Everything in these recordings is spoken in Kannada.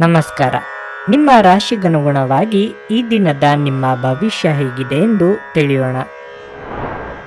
ನಮಸ್ಕಾರ. ನಿಮ್ಮ ರಾಶಿಗನುಗುಣವಾಗಿ ಈ ದಿನದ ನಿಮ್ಮ ಭವಿಷ್ಯ ಹೇಗಿದೆ ಎಂದು ತಿಳಿಯೋಣ.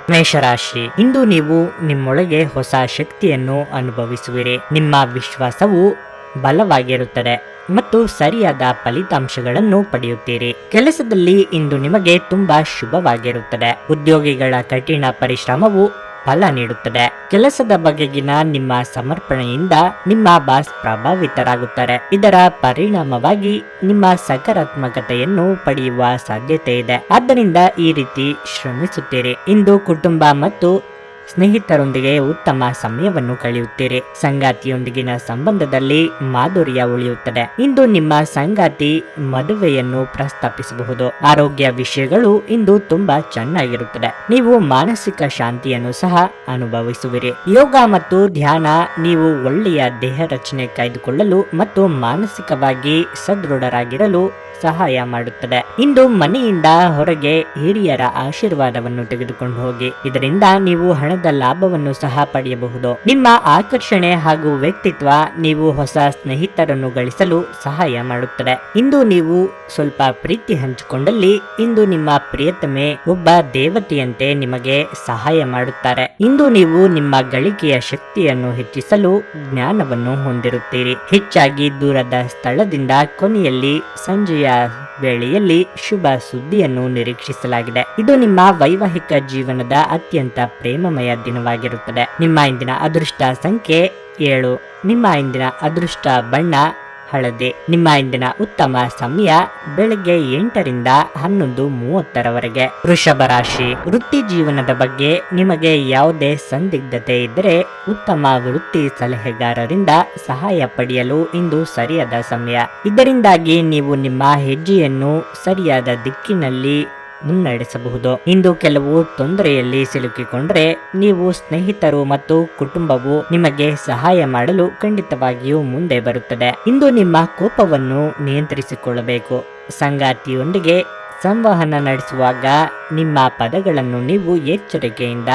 ಮೇಷರಾಶಿ, ಇಂದು ನೀವು ನಿಮ್ಮೊಳಗೆ ಹೊಸ ಶಕ್ತಿಯನ್ನು ಅನುಭವಿಸುವಿರಿ. ನಿಮ್ಮ ವಿಶ್ವಾಸವು ಬಲವಾಗಿರುತ್ತದೆ ಮತ್ತು ಸರಿಯಾದ ಫಲಿತಾಂಶಗಳನ್ನು ಪಡೆಯುತ್ತೀರಿ. ಕೆಲಸದಲ್ಲಿ ಇಂದು ನಿಮಗೆ ತುಂಬಾ ಶುಭವಾಗಿರುತ್ತದೆ. ಉದ್ಯೋಗಿಗಳ ಕಠಿಣ ಪರಿಶ್ರಮವು ಫಲ ನೀಡುತ್ತದೆ. ಕೆಲಸದ ಬಗೆಗಿನ ನಿಮ್ಮ ಸಮರ್ಪಣೆಯಿಂದ ನಿಮ್ಮ ಬಾಸ್ ಪ್ರಭಾವಿತರಾಗುತ್ತಾರೆ. ಇದರ ಪರಿಣಾಮವಾಗಿ ನಿಮ್ಮ ಸಕಾರಾತ್ಮಕತೆಯನ್ನು ಪಡೆಯುವ ಸಾಧ್ಯತೆ ಇದೆ. ಆದ್ದರಿಂದ ಈ ರೀತಿ ಶ್ರಮಿಸುತ್ತೀರಿ. ಇಂದು ಕುಟುಂಬ ಮತ್ತು ಸ್ನೇಹಿತರೊಂದಿಗೆ ಉತ್ತಮ ಸಮಯವನ್ನು ಕಳೆಯುತ್ತೀರಿ. ಸಂಗಾತಿಯೊಂದಿಗಿನ ಸಂಬಂಧದಲ್ಲಿ ಮಾಧುರ್ಯ ಉಳಿಯುತ್ತದೆ. ಇಂದು ನಿಮ್ಮ ಸಂಗಾತಿ ಮದುವೆಯನ್ನು ಪ್ರಸ್ತಾಪಿಸಬಹುದು. ಆರೋಗ್ಯ ವಿಷಯಗಳು ಇಂದು ತುಂಬಾ ಚೆನ್ನಾಗಿರುತ್ತದೆ. ನೀವು ಮಾನಸಿಕ ಶಾಂತಿಯನ್ನು ಸಹ ಅನುಭವಿಸುವಿರಿ. ಯೋಗ ಮತ್ತು ಧ್ಯಾನ ನೀವು ಒಳ್ಳೆಯ ದೇಹ ರಚನೆ ಕಾಯ್ದುಕೊಳ್ಳಲು ಮತ್ತು ಮಾನಸಿಕವಾಗಿ ಸದೃಢರಾಗಿರಲು ಸಹಾಯ ಮಾಡುತ್ತದೆ. ಇಂದು ಮನೆಯಿಂದ ಹೊರಗೆ ಹಿರಿಯರ ಆಶೀರ್ವಾದವನ್ನು ತೆಗೆದುಕೊಂಡು ಹೋಗಿ. ಇದರಿಂದ ನೀವು ಹಣದ ಲಾಭವನ್ನು ಸಹ ಪಡೆಯಬಹುದು. ನಿಮ್ಮ ಆಕರ್ಷಣೆ ಹಾಗೂ ವ್ಯಕ್ತಿತ್ವ ನೀವು ಹೊಸ ಸ್ನೇಹಿತರನ್ನು ಗಳಿಸಲು ಸಹಾಯ ಮಾಡುತ್ತದೆ. ಇಂದು ನೀವು ಸ್ವಲ್ಪ ಪ್ರೀತಿ ಹಂಚಿಕೊಂಡಲ್ಲಿ ಇಂದು ನಿಮ್ಮ ಪ್ರಿಯತಮೆ ಒಬ್ಬ ದೇವತೆಯಂತೆ ನಿಮಗೆ ಸಹಾಯ ಮಾಡುತ್ತಾರೆ. ಇಂದು ನೀವು ನಿಮ್ಮ ಗಳಿಕೆಯ ಶಕ್ತಿಯನ್ನು ಹೆಚ್ಚಿಸಲು ಜ್ಞಾನವನ್ನು ಹೊಂದಿರುತ್ತೀರಿ. ಹೆಚ್ಚಾಗಿ ದೂರದ ಸ್ಥಳದಿಂದ ಕೊನೆಯಲ್ಲಿ ಸಂಜೆಯ ವೇಳೆಯಲ್ಲಿ ಶುಭ ಸುದ್ದಿಯನ್ನು ನಿರೀಕ್ಷಿಸಲಾಗಿದೆ. ಇದು ನಿಮ್ಮ ವೈವಾಹಿಕ ಜೀವನದ ಅತ್ಯಂತ ಪ್ರೇಮಮಯ ದಿನವಾಗಿರುತ್ತದೆ. ನಿಮ್ಮ ಇಂದಿನ ಅದೃಷ್ಟ ಸಂಖ್ಯೆ ಏಳು. ನಿಮ್ಮ ಇಂದಿನ ಅದೃಷ್ಟ ಬಣ್ಣ ಹಳದಿ. ನಿಮ್ಮ ಇಂದಿನ ಉತ್ತಮ ಸಮಯ ಬೆಳಗ್ಗೆ ಎಂಟರಿಂದ ಹನ್ನೊಂದು ಮೂವತ್ತರವರೆಗೆ. ವೃಷಭ ರಾಶಿ. ವೃತ್ತಿ ಜೀವನದ ಬಗ್ಗೆ ನಿಮಗೆ ಯಾವುದೇ ಸಂದಿಗ್ಧತೆ ಇದ್ದರೆ ಉತ್ತಮ ವೃತ್ತಿ ಸಲಹೆಗಾರರಿಂದ ಸಹಾಯ ಪಡೆಯಲು ಇಂದು ಸರಿಯಾದ ಸಮಯ. ಇದರಿಂದಾಗಿ ನೀವು ನಿಮ್ಮ ಹೆಜ್ಜೆಯನ್ನು ಸರಿಯಾದ ದಿಕ್ಕಿನಲ್ಲಿ ಮುನ್ನಡೆಸಬಹುದು. ಇಂದು ಕೆಲವು ತೊಂದರೆಯಲ್ಲಿ ಸಿಲುಕಿಕೊಂಡ್ರೆ ನೀವು ಸ್ನೇಹಿತರು ಮತ್ತು ಕುಟುಂಬವು ನಿಮಗೆ ಸಹಾಯ ಮಾಡಲು ಖಂಡಿತವಾಗಿಯೂ ಮುಂದೆ ಬರುತ್ತದೆ. ಇಂದು ನಿಮ್ಮ ಕೋಪವನ್ನು ನಿಯಂತ್ರಿಸಿಕೊಳ್ಳಬೇಕು. ಸಂಗಾತಿಯೊಂದಿಗೆ ಸಂವಹನ ನಡೆಸುವಾಗ ನಿಮ್ಮ ಪದಗಳನ್ನು ನೀವು ಎಚ್ಚರಿಕೆಯಿಂದ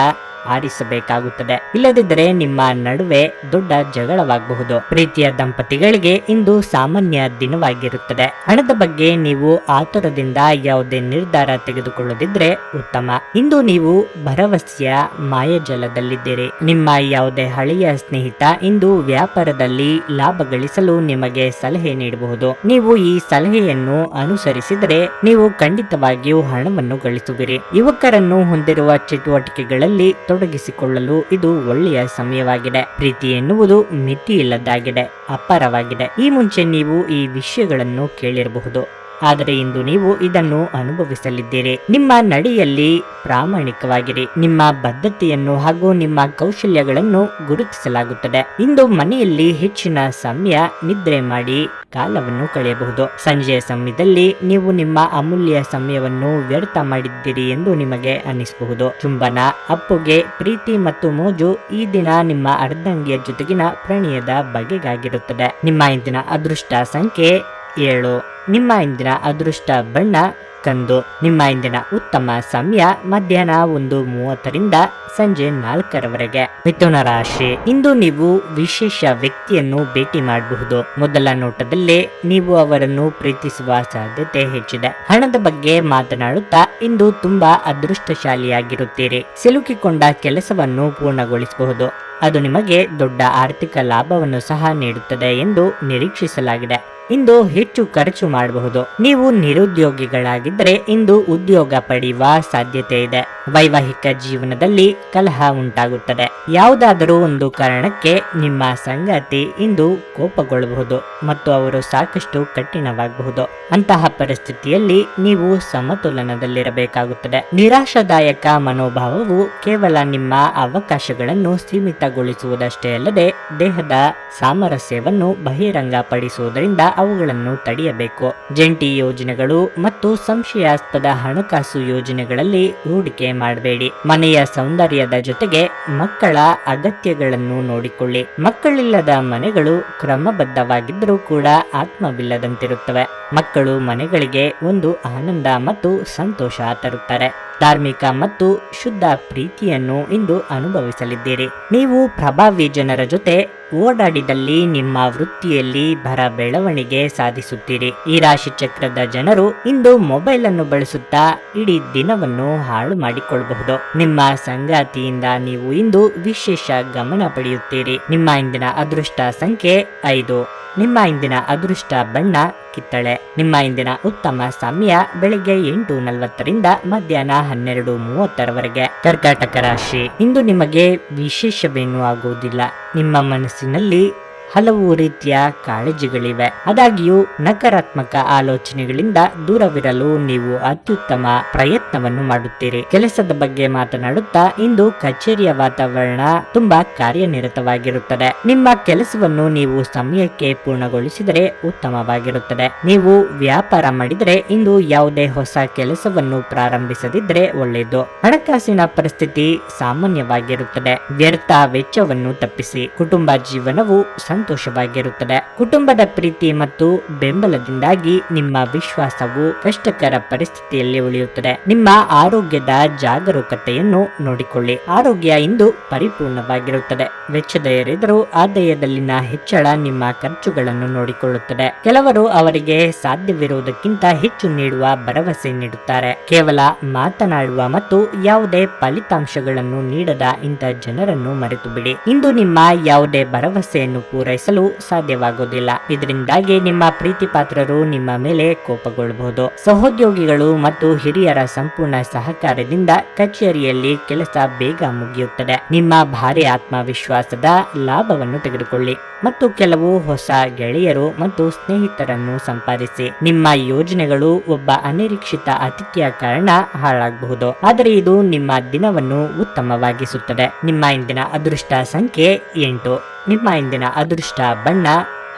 ಆರಿಸಬೇಕಾಗುತ್ತದೆ. ಇಲ್ಲದಿದ್ದರೆ ನಿಮ್ಮ ನಡುವೆ ದೊಡ್ಡ ಜಗಳವಾಗಬಹುದು. ಪ್ರೀತಿಯ ದಂಪತಿಗಳಿಗೆ ಇಂದು ಸಾಮಾನ್ಯ ದಿನವಾಗಿರುತ್ತದೆ. ಹಣದ ಬಗ್ಗೆ ನೀವು ಆತುರದಿಂದ ಯಾವುದೇ ನಿರ್ಧಾರ ತೆಗೆದುಕೊಳ್ಳದಿದ್ರೆ ಉತ್ತಮ. ಇಂದು ನೀವು ಭರವಸೆಯ ಮಾಯಜಲದಲ್ಲಿದ್ದೀರಿ. ನಿಮ್ಮ ಯಾವುದೇ ಹಳೆಯ ಸ್ನೇಹಿತ ಇಂದು ವ್ಯಾಪಾರದಲ್ಲಿ ಲಾಭ ಗಳಿಸಲು ನಿಮಗೆ ಸಲಹೆ ನೀಡಬಹುದು. ನೀವು ಈ ಸಲಹೆಯನ್ನು ಅನುಸರಿಸಿದರೆ ನೀವು ಖಂಡಿತವಾಗಿಯೂ ಹಣವನ್ನು ಗಳಿಸುವಿರಿ. ಯುವಕರನ್ನು ಹೊಂದಿರುವ ಚಟುವಟಿಕೆಗಳಲ್ಲಿ ತೊಡಗಿಸಿಕೊಳ್ಳಲು ಇದು ಒಳ್ಳೆಯ ಸಮಯವಾಗಿದೆ. ಪ್ರೀತಿ ಎನ್ನುವುದು ಮಿತಿ ಇಲ್ಲದಾಗಿದೆ ಅಪಾರವಾಗಿದೆ. ಈ ಮುಂಚೆ ನೀವು ಈ ವಿಷಯಗಳನ್ನು ಕೇಳಿರಬಹುದು. ಆದರೆ ಇಂದು ನೀವು ಇದನ್ನು ಅನುಭವಿಸಲಿದ್ದೀರಿ. ನಿಮ್ಮ ನಡೆಯಲ್ಲಿ ಪ್ರಾಮಾಣಿಕವಾಗಿರಿ. ನಿಮ್ಮ ಬದ್ಧತೆಯನ್ನು ಹಾಗೂ ನಿಮ್ಮ ಕೌಶಲ್ಯಗಳನ್ನು ಗುರುತಿಸಲಾಗುತ್ತದೆ. ಇಂದು ಮನೆಯಲ್ಲಿ ಹೆಚ್ಚಿನ ಸಮಯ ನಿದ್ರೆ ಮಾಡಿ ಕಾಲವನ್ನು ಕಳೆಯಬಹುದು. ಸಂಜೆಯ ಸಮಯದಲ್ಲಿ ನೀವು ನಿಮ್ಮ ಅಮೂಲ್ಯ ಸಮಯವನ್ನು ವ್ಯರ್ಥ ಮಾಡಿದ್ದೀರಿ ಎಂದು ನಿಮಗೆ ಅನಿಸಬಹುದು. ಚುಂಬನ, ಅಪ್ಪುಗೆ ಪ್ರೀತಿ ಮತ್ತು ಮೋಜು ಈ ದಿನ ನಿಮ್ಮ ಅರ್ಧಂಗಿಯ ಜೊತೆಗಿನ ಪ್ರಣಯದ ಬಗೆಗಾಗಿರುತ್ತದೆ. ನಿಮ್ಮ ಇಂದಿನ ಅದೃಷ್ಟ ಸಂಖ್ಯೆ ಏಳು. ನಿಮ್ಮ ಇಂದಿನ ಅದೃಷ್ಟ ಬಣ್ಣ ಕಂದು. ನಿಮ್ಮ ಇಂದಿನ ಉತ್ತಮ ಸಮಯ ಮಧ್ಯಾಹ್ನ ಒಂದು ಮೂವತ್ತರಿಂದ ಸಂಜೆ ನಾಲ್ಕರವರೆಗೆ. ಮಿಥುನ ರಾಶಿ. ಇಂದು ನೀವು ವಿಶೇಷ ವ್ಯಕ್ತಿಯನ್ನು ಭೇಟಿ ಮಾಡಬಹುದು. ಮೊದಲ ನೋಟದಲ್ಲಿ ನೀವು ಅವರನ್ನು ಪ್ರೀತಿಸುವ ಸಾಧ್ಯತೆ ಹೆಚ್ಚಿದೆ. ಹಣದ ಬಗ್ಗೆ ಮಾತನಾಡುತ್ತಾ ಇಂದು ತುಂಬಾ ಅದೃಷ್ಟಶಾಲಿಯಾಗಿರುತ್ತೀರಿ. ಸಿಲುಕಿಕೊಂಡ ಕೆಲಸವನ್ನು ಪೂರ್ಣಗೊಳಿಸಬಹುದು. ಅದು ನಿಮಗೆ ದೊಡ್ಡ ಆರ್ಥಿಕ ಲಾಭವನ್ನು ಸಹ ನೀಡುತ್ತದೆ ಎಂದು ನಿರೀಕ್ಷಿಸಲಾಗಿದೆ. ಇಂದು ಹೆಚ್ಚು ಖರ್ಚು ಮಾಡಬಹುದು. ನೀವು ನಿರುದ್ಯೋಗಿಗಳಾಗಿದ್ದರೆ ಇಂದು ಉದ್ಯೋಗ ಪಡೆಯುವ ಸಾಧ್ಯತೆ ಇದೆ. ವೈವಾಹಿಕ ಜೀವನದಲ್ಲಿ ಕಲಹ ಉಂಟಾಗುತ್ತದೆ. ಯಾವುದಾದರೂ ಒಂದು ಕಾರಣಕ್ಕೆ ನಿಮ್ಮ ಸಂಗಾತಿ ಇಂದು ಕೋಪಗೊಳ್ಳಬಹುದು ಮತ್ತು ಅವರು ಸಾಕಷ್ಟು ಕಠಿಣವಾಗಬಹುದು. ಅಂತಹ ಪರಿಸ್ಥಿತಿಯಲ್ಲಿ ನೀವು ಸಮತೋಲನದಲ್ಲಿರಬೇಕಾಗುತ್ತದೆ. ನಿರಾಶಾದಾಯಕ ಮನೋಭಾವವು ಕೇವಲ ನಿಮ್ಮ ಅವಕಾಶಗಳನ್ನು ಸೀಮಿತಗೊಳಿಸುವುದಷ್ಟೇ ಅಲ್ಲದೆ ದೇಹದ ಸಾಮರಸ್ಯವನ್ನು ಬಹಿರಂಗಪಡಿಸುವುದರಿಂದ ಅವುಗಳನ್ನು ತಡೆಯಬೇಕು. ಜಂಟಿ ಯೋಜನೆಗಳು ಮತ್ತು ಸಂಶಯಾಸ್ಪದ ಹಣಕಾಸು ಯೋಜನೆಗಳಲ್ಲಿ ಹೂಡಿಕೆ ಮಾಡಬೇಡಿ. ಮನೆಯ ಸೌಂದರ್ಯದ ಜೊತೆಗೆ ಮಕ್ಕಳ ಅಗತ್ಯಗಳನ್ನು ನೋಡಿಕೊಳ್ಳಿ. ಮಕ್ಕಳಿಲ್ಲದ ಮನೆಗಳು ಕ್ರಮಬದ್ಧವಾಗಿದ್ದರೂ ಕೂಡ ಆತ್ಮವಿಲ್ಲದಂತಿರುತ್ತವೆ. ಮಕ್ಕಳು ಮನೆಗಳಿಗೆ ಒಂದು ಆನಂದ ಮತ್ತು ಸಂತೋಷ ತರುತ್ತಾರೆ. ಧಾರ್ಮಿಕ ಮತ್ತು ಶುದ್ಧ ಪ್ರೀತಿಯನ್ನು ಇಂದು ಅನುಭವಿಸಲಿದ್ದೀರಿ. ನೀವು ಪ್ರಭಾವಿ ಜನರ ಜೊತೆ ಓಡಾಡಿದಲ್ಲಿ ನಿಮ್ಮ ವೃತ್ತಿಯಲ್ಲಿ ಭರ ಬೆಳವಣಿಗೆ ಸಾಧಿಸುತ್ತೀರಿ. ಈ ರಾಶಿ ಚಕ್ರದ ಜನರು ಇಂದು ಮೊಬೈಲ್ ಅನ್ನು ಬಳಸುತ್ತಾ ಇಡೀ ದಿನವನ್ನು ಹಾಳು ಮಾಡಿಕೊಳ್ಳಬಹುದು. ನಿಮ್ಮ ಸಂಗಾತಿಯಿಂದ ನೀವು ಇಂದು ವಿಶೇಷ ಗಮನ ಪಡೆಯುತ್ತೀರಿ. ನಿಮ್ಮ ಇಂದಿನ ಅದೃಷ್ಟ ಸಂಖ್ಯೆ ಐದು. ನಿಮ್ಮ ಇಂದಿನ ಅದೃಷ್ಟ ಬಣ್ಣ ಕಿತ್ತಳೆ. ನಿಮ್ಮ ಇಂದಿನ ಉತ್ತಮ ಸಮಯ ಬೆಳಿಗ್ಗೆ ಎಂಟು ನಲವತ್ತರಿಂದ ಮಧ್ಯಾಹ್ನ ಹನ್ನೆರಡು ಮೂವತ್ತರವರೆಗೆ. ಕರ್ಕಾಟಕ ರಾಶಿ. ಇಂದು ನಿಮಗೆ ವಿಶೇಷವೇನೂ ಆಗುವುದಿಲ್ಲ. ನಿಮ್ಮ ಮನಸ್ಸಿನಲ್ಲಿ ಹಲವು ರೀತಿಯ ಕಾಳಜಿಗಳಿವೆ. ಆದಾಗ್ಯೂ, ನಕಾರಾತ್ಮಕ ಆಲೋಚನೆಗಳಿಂದ ದೂರವಿರಲು ನೀವು ಅತ್ಯುತ್ತಮ ಪ್ರಯತ್ನವನ್ನು ಮಾಡುತ್ತೀರಿ. ಕೆಲಸದ ಬಗ್ಗೆ ಮಾತನಾಡುತ್ತಾ ಇಂದು ಕಚೇರಿಯ ವಾತಾವರಣ ತುಂಬಾ ಕಾರ್ಯನಿರತವಾಗಿರುತ್ತದೆ. ನಿಮ್ಮ ಕೆಲಸವನ್ನು ನೀವು ಸಮಯಕ್ಕೆ ಪೂರ್ಣಗೊಳಿಸಿದರೆ ಉತ್ತಮವಾಗಿರುತ್ತದೆ. ನೀವು ವ್ಯಾಪಾರ ಮಾಡಿದರೆ ಇಂದು ಯಾವುದೇ ಹೊಸ ಕೆಲಸವನ್ನು ಪ್ರಾರಂಭಿಸದಿದ್ರೆ ಒಳ್ಳೆಯದು. ಹಣಕಾಸಿನ ಪರಿಸ್ಥಿತಿ ಸಾಮಾನ್ಯವಾಗಿರುತ್ತದೆ. ವ್ಯರ್ಥ ವೆಚ್ಚವನ್ನು ತಪ್ಪಿಸಿ ಕುಟುಂಬ ಜೀವನವು ಸಂತೋಷವಾಗಿರುತ್ತದೆ. ಕುಟುಂಬದ ಪ್ರೀತಿ ಮತ್ತು ಬೆಂಬಲದಿಂದಾಗಿ ನಿಮ್ಮ ವಿಶ್ವಾಸವು ಕಷ್ಟಕರ ಪರಿಸ್ಥಿತಿಯಲ್ಲಿ ಉಳಿಯುತ್ತದೆ. ನಿಮ್ಮ ಆರೋಗ್ಯದ ಜಾಗರೂಕತೆಯನ್ನು ನೋಡಿಕೊಳ್ಳಿ. ಆರೋಗ್ಯ ಇಂದು ಪರಿಪೂರ್ಣವಾಗಿರುತ್ತದೆ. ವೆಚ್ಚದ ಏರಿದರೂ ಆದಾಯದಲ್ಲಿನ ಹೆಚ್ಚಳ ನಿಮ್ಮ ಖರ್ಚುಗಳನ್ನು ನೋಡಿಕೊಳ್ಳುತ್ತದೆ. ಕೆಲವರು ಅವರಿಗೆ ಸಾಧ್ಯವಿರುವುದಕ್ಕಿಂತ ಹೆಚ್ಚು ನೀಡುವ ಭರವಸೆ ನೀಡುತ್ತಾರೆ. ಕೇವಲ ಮಾತನಾಡುವ ಮತ್ತು ಯಾವುದೇ ಫಲಿತಾಂಶಗಳನ್ನು ನೀಡದ ಇಂಥ ಜನರನ್ನು ಮರೆತು ಬಿಡಿ ಇಂದು ನಿಮ್ಮ ಯಾವುದೇ ಭರವಸೆಯನ್ನು ಪೂರೈಸಲು ಸಾಧ್ಯವಾಗುವುದಿಲ್ಲ. ಇದರಿಂದಾಗಿ ನಿಮ್ಮ ಪ್ರೀತಿ ಪಾತ್ರರು ನಿಮ್ಮ ಮೇಲೆ ಕೋಪಗೊಳ್ಳಬಹುದು ಸಹೋದ್ಯೋಗಿಗಳು ಮತ್ತು ಹಿರಿಯರ ಸಂಪೂರ್ಣ ಸಹಕಾರದಿಂದ ಕಚೇರಿಯಲ್ಲಿ ಕೆಲಸ ಬೇಗ ಮುಗಿಯುತ್ತದೆ. ನಿಮ್ಮ ಭಾರಿ ಆತ್ಮವಿಶ್ವಾಸದ ಲಾಭವನ್ನು ತೆಗೆದುಕೊಳ್ಳಿ. ಮತ್ತು ಕೆಲವು ಹೊಸ ಗೆಳೆಯರು ಮತ್ತು ಸ್ನೇಹಿತರನ್ನು ಸಂಪಾದಿಸಿ. ನಿಮ್ಮ ಯೋಜನೆಗಳು ಒಬ್ಬ ಅನಿರೀಕ್ಷಿತ ಅತಿಥಿಯ ಕಾರಣ ಹಾಳಾಗಬಹುದು. ಆದರೆ ಇದು ನಿಮ್ಮ ದಿನವನ್ನು ಉತ್ತಮವಾಗಿಸುತ್ತದೆ. ನಿಮ್ಮ ಇಂದಿನ ಅದೃಷ್ಟ ಸಂಖ್ಯೆ ಎಂಟು. ನಿಮ್ಮ ಇಂದಿನ ಅದೃಷ್ಟ ಬಣ್ಣ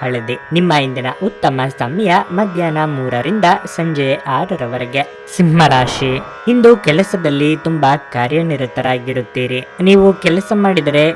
ಹಳದಿ. ನಿಮ್ಮ ಇಂದಿನ ಉತ್ತಮ ಸಮಯ ಮಧ್ಯಾಹ್ನ ಮೂರರಿಂದ ಸಂಜೆ ಆರರವರೆಗೆ. ಸಿಂಹರಾಶಿ, ಇಂದು ಕೆಲಸದಲ್ಲಿ ತುಂಬಾ ಕಾರ್ಯನಿರತರಾಗಿರುತ್ತೀರಿ. ನೀವು ಕೆಲಸ ಮಾಡಿದರೆ